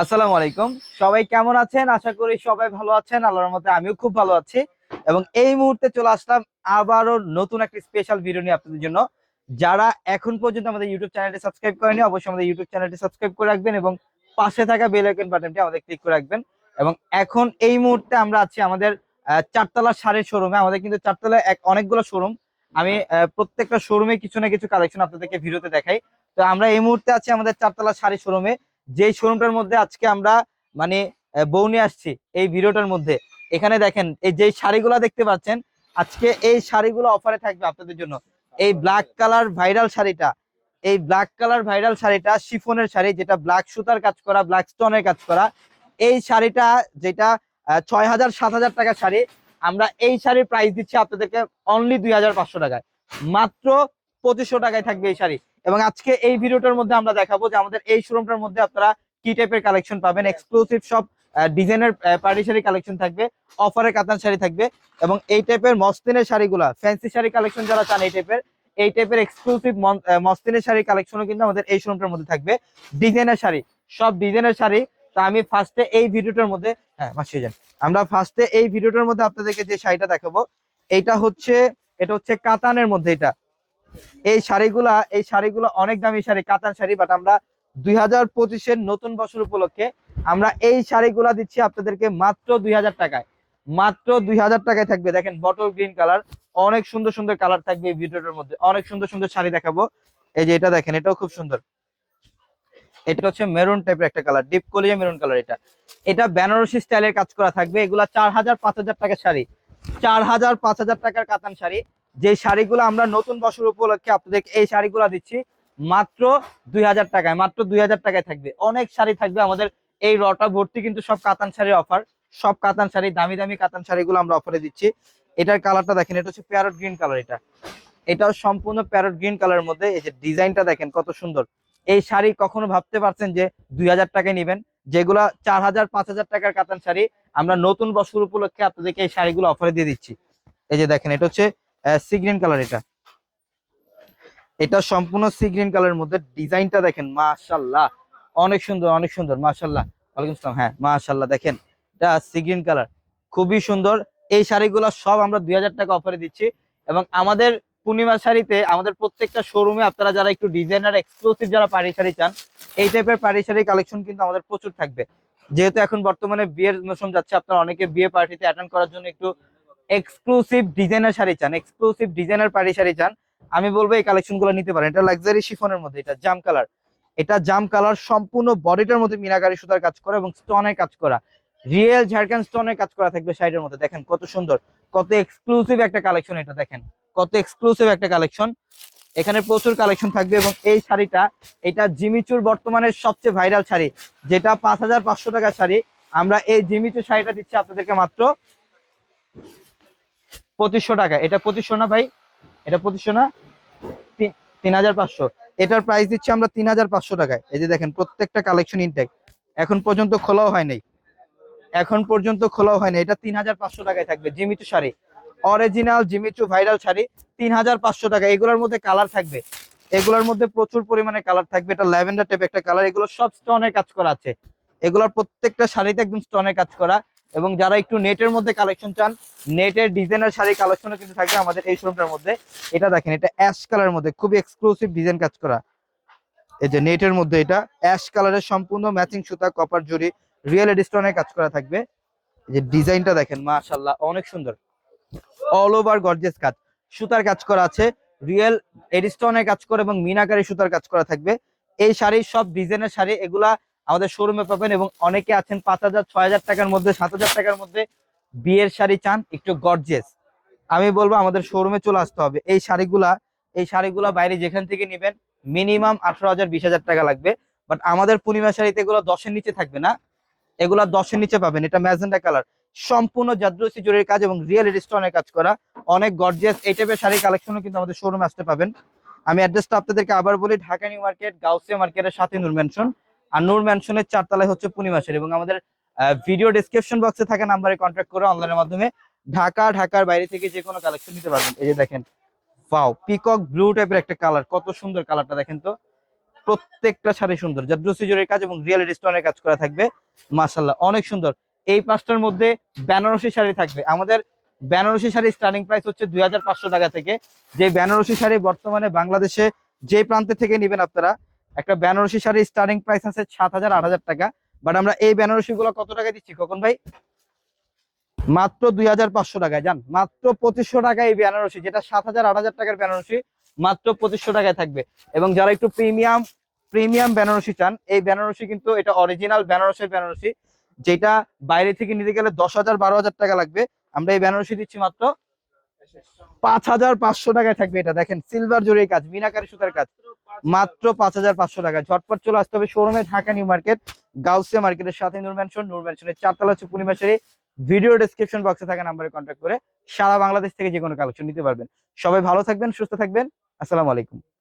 আসসালামু আলাইকুম। সবাই কেমন আছেন? আশা করি সবাই ভালো আছেন। আল্লাহর মতে আমিও খুব ভালো আছি। এবং এই মুহূর্তে চলে আসলাম আবারও নতুন একটা স্পেশাল ভিডিও নিয়ে আপনাদের জন্য। যারা এখন পর্যন্ত আমাদের ইউটিউব চ্যানেলটি সাবস্ক্রাইব করেনি, অবশ্যই আমাদের ইউটিউব চ্যানেলটি সাবস্ক্রাইব করে রাখবেন এবং পাশে থাকা বেল আইকন বাটনটি আমাদের ক্লিক করে রাখবেন। এবং এখন এই মুহূর্তে আমরা আছি আমাদের চারতলা শাড়ির শোরুমে আমাদের কিন্তু চারতলায় এক অনেকগুলো শোরুম আমি প্রত্যেকটা শোরুমে কিছু না কিছু কালেকশন আপনাদেরকে ভিডিওতে দেখাই। তো আমরা এই মুহূর্তে আছি আমাদের চারতলা শাড়ি শোরুমে যেই শোরুমটার মধ্যে আজকে আমরা মানে বউ নিয়ে আসছি, এই ভিডিওটার মধ্যে। এখানে দেখেন, এই যে শাড়িগুলো দেখতে পাচ্ছেন, আজকে এই শাড়িগুলো অফারে থাকবে আপনাদের জন্য। এই ব্ল্যাক কালার ভাইরাল শাড়িটা, এই ব্ল্যাক কালার ভাইরাল শাড়িটা শিফনের শাড়ি, যেটা ব্ল্যাক সুতার কাজ করা ব্ল্যাক স্টোনের কাজ করা। এই শাড়িটা, যেটা ছয় হাজার, সাত হাজার টাকা শাড়ি, আমরা এই শাড়ির প্রাইস দিচ্ছি আপনাদেরকে অনলি দুই হাজার পাঁচশো টাকায়। মাত্র পঁচিশশো টাকায় থাকবে এই শাড়ি। এবং আজকে এই ভিডিওটার মধ্যে আমরা দেখাবো যে আমাদের এই শোরুমটার মধ্যে আপনারা কি টাইপের কালেকশন পাবেন। এক্সক্লুসিভ সব ডিজাইনের পার্টি শাড়ি কালেকশন থাকবে অফারে কাতান শাড়ি থাকবে এবং এই টাইপের মস্তিনের শাড়িগুলা ফ্যান্সি শাড়ি কালেকশন যারা চান এই টাইপের এই টাইপের এক্সক্লুসিভ মস্তিনের শাড়ি কালেকশনও কিন্তু আমাদের এই শোরুমটার মধ্যে থাকবে। ডিজাইনের শাড়ি, সব ডিজাইনের শাড়ি। তা আমি ফার্স্টে এই ভিডিওটার মধ্যে হ্যাঁ মাসিয়ে যান। আমরা ফার্স্টে এই ভিডিওটার মধ্যে আপনাদেরকে যে শাড়িটা দেখাবো এটা হচ্ছে এটা হচ্ছে কাতানের মধ্যে এটা। এই শাড়িগুলা, এই শাড়িগুলো অনেক দামি শাড়ি, কাতান শাড়ি বাট আমরা দুই হাজার পঁচিশের নতুন বছর উপলক্ষে আমরা এই শাড়িগুলা দিচ্ছি আপনাদেরকে মাত্র দুই হাজার টাকায়। মাত্র দুই হাজার টাকায় থাকবে। দেখেন বটল গ্রিন কালার অনেক সুন্দর সুন্দর কালার থাকবে এই ভিডিওটার মধ্যে। অনেক সুন্দর সুন্দর শাড়ি দেখাবো। এই যে এটা দেখেন, এটাও খুব সুন্দর। এটা হচ্ছে মেরুন টাইপের একটা কালার ডিপ কলিজা মেরুন কালার এটা। এটা বেনারসি স্টাইলের কাজ করা থাকবে। এগুলা চার হাজার, পাঁচ হাজার টাকার শাড়ি। চার হাজার, পাঁচ হাজার টাকার কাতান শাড়ি। যে শাড়িগুলো আমরা নতুন বছর উপলক্ষে আপনাদের এই শাড়িগুলো দিচ্ছি, মাত্র দুই হাজার টাকায়, মাত্র দুই হাজার টাকায় থাকবে। অনেক শাড়ি থাকবে আমাদের এই রটা ভর্তি কিন্তু সব কাতান শাড়ির অফার সব কাতান শাড়ি, দামি দামি কাতান শাড়িগুলো আমরা অফারে দিচ্ছি। এটার কালারটা দেখেন, এটা হচ্ছে প্যারট গ্রিন কালার এটা। এটাও সম্পূর্ণ প্যারট গ্রিন কালারের মধ্যে, এই যে ডিজাইনটা দেখেন কত সুন্দর। এই শাড়ি কখনো ভাবতে পারছেন যে দুই হাজার টাকায় নেবেন? যেগুলা চার হাজার, পাঁচ হাজার টাকার কাতান শাড়ি, আমরা নতুন বছর উপলক্ষে আপনাদেরকে এই শাড়িগুলো অফারে দিয়ে দিচ্ছি। এই যে দেখেন, এটা হচ্ছে সি গ্রিন কালার এটা। এটা সম্পূর্ণ সি গ্রিন কালারের মধ্যে ডিজাইনটা দেখেন মাশাল্লাহ অনেক সুন্দর অনেক সুন্দর মাশাল্লাহ ওয়ালাইকুম আসসালাম। হ্যাঁ মাশাল্লাহ দেখেন। এটা সি গ্রিন কালার খুবই সুন্দর। এই শাড়িগুলো সব আমরা দুই হাজার টাকা অফারে দিচ্ছি। এবং আমাদের পূর্ণিমা শাড়িতে আমাদের প্রত্যেকটা শোরুমে আপনারা যারা একটু ডিজাইনার এক্সক্লুসিভ যারা পাড়ি শাড়ি চান, এই টাইপের পাড়ি শাড়ি কালেকশন কিন্তু আমাদের প্রচুর থাকবে। যেহেতু এখন বর্তমানে বিয়ের মৌসুম যাচ্ছে, আপনারা অনেকে বিয়ে পার্টিতে অ্যাটেন্ড করার জন্য একটু এক্সক্লুসিভ ডিজাইনার শাড়ি চান এক্সক্লুসিভ ডিজাইনার পাড়ি শাড়ি চান, আমি বলব এই কালেকশনগুলো নিতে পারেন। এটা লাক্সারি শিফনের মধ্যে, এটা জাম কালার এটা জাম কালার সম্পূর্ণ বডিটার মধ্যে মিনাকারি সুতার কাজ করা এবং স্টোনের কাজ করা। রিয়েল ঝাড়খান্ড স্টোনের কাজ করা থাকবে শাড়ির মধ্যে। দেখেন কত সুন্দর, কত এক্সক্লুসিভ একটা কালেকশন এটা, দেখেন। কত এক্সক্লুসিভ একটা কালেকশন এখানে প্রচুর কালেকশন থাকবে এবং এই শাড়িটা, এটা জিমিচুর বর্তমানে সবচেয়ে ভাইরাল শাড়ি, যেটা পাঁচ হাজার পাঁচশো টাকার শাড়ি। আমরা এই জিমিচুর শাড়িটা দিচ্ছি আপনাদেরকে মাত্র পঁচিশশো টাকা। এটা পঁচিশশো না ভাই? এটা পঁচিশশো না? তিন- হাজার পাঁচশো। এটার প্রাইস দিচ্ছি আমরা তিন হাজার পাঁচশো টাকায়। এই যে দেখেন, প্রত্যেকটা কালেকশন ইনটেক এখন পর্যন্ত খোলাও হয় নাই। এখন পর্যন্ত খোলাও হয়নি এটা তিন হাজার পাঁচশো টাকায় থাকবে Jimmy Choo sari. Original Jimmy Choo viral sari, তিন হাজার পাঁচশো টাকা। এগুলোর মধ্যে কালার থাকবে। এগুলোর মধ্যে প্রচুর পরিমাণে কালার থাকবে। এটা ল্যাভেন্ডার টাইপ একটা কালার এগুলো সব স্টোনের কাজ করা আছে। এগুলোর প্রত্যেকটা শাড়িতে একদম স্টোনের কাজ করা। এবং যারা একটু নেটের মধ্যে কালেকশন চান, নেটের ডিজাইনের শাড়ি কালেকশনও কিন্তু থাকবে আমাদের এই শোরুমটার মধ্যে। এটা দেখেন, এটা অ্যাশ কালারের মধ্যে, খুবই এক্সক্লুসিভ ডিজাইন কাজ করা। এই যে নেটের মধ্যে এটা অ্যাশ কালারের সম্পূর্ণ ম্যাচিং সুতা কপার জুড়ি রিয়েল এডিস্টোনের কাজ করা থাকবে। যে ডিজাইনটা দেখেন মাশাল্লাহ অনেক সুন্দর। অল ওভার গর্জিয়াস কাজ। সুতার কাজ করা আছে রিয়েল এডিস্টোনের কাজ করা এবং মিনাকারি সুতার কাজ করা থাকবে। এই শাড়ি সব ডিজাইনের শাড়ি, এগুলা আমাদের শোরুমে পাবেন এবং অনেকে আছেন পাঁচ হাজার, ছয় হাজার টাকার মধ্যে, সাত হাজার টাকার মধ্যে বিয়ের শাড়ি চান, একটু গর্জিয়াস আমি বলব আমাদের শোরুমে চলে আসতে হবে। এই শাড়িগুলা এই শাড়িগুলা বাইরে যেখান থেকে নেবেন মিনিমাম আঠারো হাজার, বিশ হাজার টাকা লাগবে। বাট আমাদের পূর্ণিমা শাড়িতে এগুলো দশের নিচে থাকবে না। এগুলা দশের নিচে পাবেন। এটা ম্যাজেন্ডা কালার। সম্পূর্ণ জাদ্রসি জরির কাজ এবং রিয়েল স্টোনের কাজ করা। অনেক গর্জিয়াস এই টাইপের শাড়ি কালেকশনও কিন্তু আমাদের শোরুমে আসতে পাবেন। আমি অ্যাড্রেসটা আপনাদেরকে আবার বলি। ঢাকা নিউ মার্কেট, গাউসিয়া মার্কেটের সাথে নূর ম্যানশন আর নূর ম্যানশনের চারতলায় হচ্ছে পূর্ণিমা শাড়ি এবং আমাদের ভিডিও ডিসক্রিপশন বক্সে থাকা নাম্বারে কন্ট্যাক্ট করে অনলাইনের মাধ্যমে ঢাকা, ঢাকার বাইরে থেকে যে কোনো কালেকশন নিতে পারবেন। এই যে দেখেন ওয়াও পিকক ব্লু টাইপের একটা কালার কত সুন্দর কালারটা দেখেন তো। প্রত্যেকটা শাড়ি সুন্দর জাদ্রুসি জরির কাজ এবং রিয়েলিটি স্টোনের কাজ করা থাকবে মাশাল্লাহ অনেক সুন্দর। এই পাঁচটার মধ্যে বেনারসি শাড়ি থাকবে। আমাদের বেনারসি শাড়ি স্টার্টিং প্রাইস হচ্ছে দুই হাজার পাঁচশো টাকা থেকে। যে বেনারসি শাড়ি বর্তমানে বাংলাদেশে যে প্রান্তে থেকে নেবেন আপনারা একটা বেনারসি শাড়ি স্টার্টিং প্রাইস আছে সাত হাজার, আট হাজার টাকা। বাট আমরা এই বেনারসি গুলো কত টাকা দিচ্ছি কখন ভাই? মাত্র দুই হাজার পাঁচশো টাকায়, জান। মাত্র পঁচিশশো টাকায় এই বেনারসি, যেটা সাত হাজার, আট হাজার টাকার বেনারসি, মাত্র পঁচিশশো টাকায় থাকবে। এবং যারা একটু প্রিমিয়াম প্রিমিয়াম বেনারসি চান, এই বেনারসি কিন্তু এটা অরিজিনাল বেনারসের বেনারসি, যেটা বাইরে থেকে নিতে গেলে দশ হাজার, বারো হাজার টাকা লাগবে। আমরা এই বেনারসি দিচ্ছি মাত্র পাঁচ হাজার পাঁচশো টাকায় থাকবে এটা। দেখেন সিলভার জরির কাজ, মিনাকারি সুতার কাজ। মাত্র পাঁচ হাজার পাঁচশো টাকা। ঝটপট চলে আসতে হবে শোরুমে ঢাকা নিউ মার্কেট, গাউসিয়া মার্কেটের সাথে নূর ম্যানশন নূর ম্যানশনের চারতলা হচ্ছে পূর্ণিমাশারি ভিডিও ডিসক্রিপশন বক্সে থাকা নাম্বারে কন্ট্যাক্ট করে সারা বাংলাদেশ থেকে যে কোনো কালেকশন নিতে পারবেন। সবাই ভালো থাকবেন, সুস্থ থাকবেন। আসসালামু আলাইকুম।